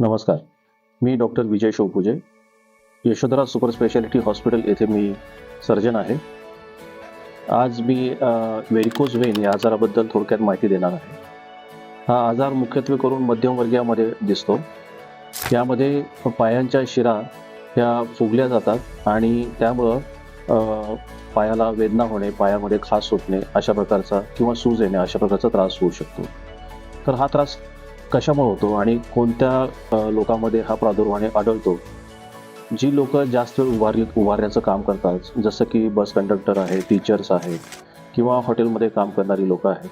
नमस्कार. मी doctor Vijay Shopuje. Yashodhara super speciality hospital येथे मी सर्जन आहे. आज मी वेरिकोज वेन या आजाराबद्दल थोडक्यात माहिती देणार आहे. हा आजार मुख्यत्वे करून मध्यमवर्गीयामध्ये दिसतो. यामध्ये पायांच्या शिरा ह्या फुगल्या जातात आणि त्यामुळं पायाला वेदना होणे पायामध्ये खास सुटणे अशा प्रकारचा किंवा सूज येणे अशा प्रकारचा त्रास होऊ शकतो. तर हा त्रास कशामुळे होतो आणि कोणत्या लोकांमध्ये हा प्रादुर्भाव आढळतो? जी लोक जास्त वेळ उभारली उभारण्याचं काम करतात जसं की बस कंडक्टर आहे टीचर्स आहेत किंवा हॉटेलमध्ये काम करणारी लोक आहेत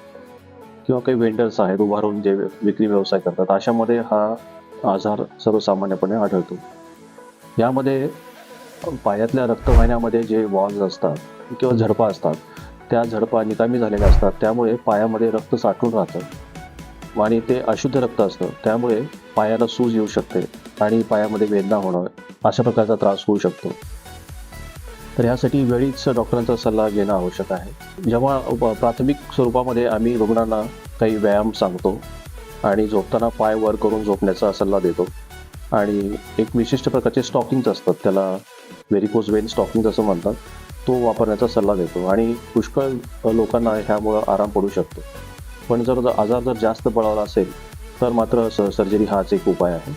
किंवा काही वेंडर्स आहेत उभारून जे विक्री व्यवसाय करतात अशामध्ये हा आजार सर्वसामान्यपणे आढळतो. यामध्ये पायातल्या रक्तवाहिन्यामध्ये जे वॉल्स असतात किंवा झडपा असतात त्या झडपा निकामी झालेल्या असतात त्यामुळे पायामध्ये रक्त साठून राहतं. आणि ते अशुद्ध रक्त असतं. त्यामुळे पायाला सूज येऊ शकते आणि पायामध्ये वेदना होणं अशा प्रकारचा त्रास होऊ शकतो. तर यासाठी वेळीच डॉक्टरांचा सल्ला घेणं आवश्यक आहे. जेव्हा प्राथमिक स्वरूपामध्ये आम्ही रुग्णांना काही व्यायाम सांगतो आणि झोपताना पाय वर करून झोपण्याचा सल्ला देतो आणि एक विशिष्ट प्रकारचे स्टॉकिंग्स असतात त्याला व्हेरिकोज वेन स्टॉकिंग असं म्हणतात तो वापरण्याचा सल्ला देतो आणि पुष्कळ लोकांना ह्यामुळं आराम पडू शकतो. पण जर आजार जर जास्त बळावला असेल तर मात्र स सर्जरी हाच एक उपाय आहे.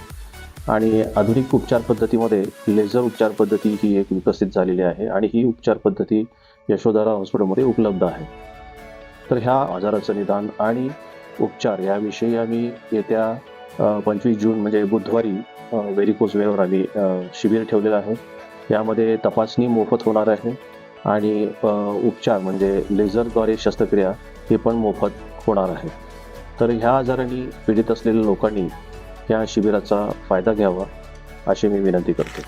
आणि आधुनिक उपचार पद्धतीमध्ये लेझर उपचार पद्धती ही एक विकसित झालेली आहे आणि ही उपचार पद्धती यशोधरा हॉस्पिटलमध्ये उपलब्ध आहे. तर ह्या आजाराचं निदान आणि उपचार याविषयी आम्ही येत्या पंचवीस जून म्हणजे बुधवारी व्हेरिकोज वेळेवर आम्ही शिबिर ठेवलेलं आहे. यामध्ये तपासणी मोफत होणार आहे. आणि उपचार म्हणजे लेझरद्वारे शस्त्रक्रिया हे पण मोफत होणार आहे. तर ह्या आजाराने पीडित असलेल्या लोकांनी या शिबिराचा फायदा घ्यावा अशी मी विनंती करतो.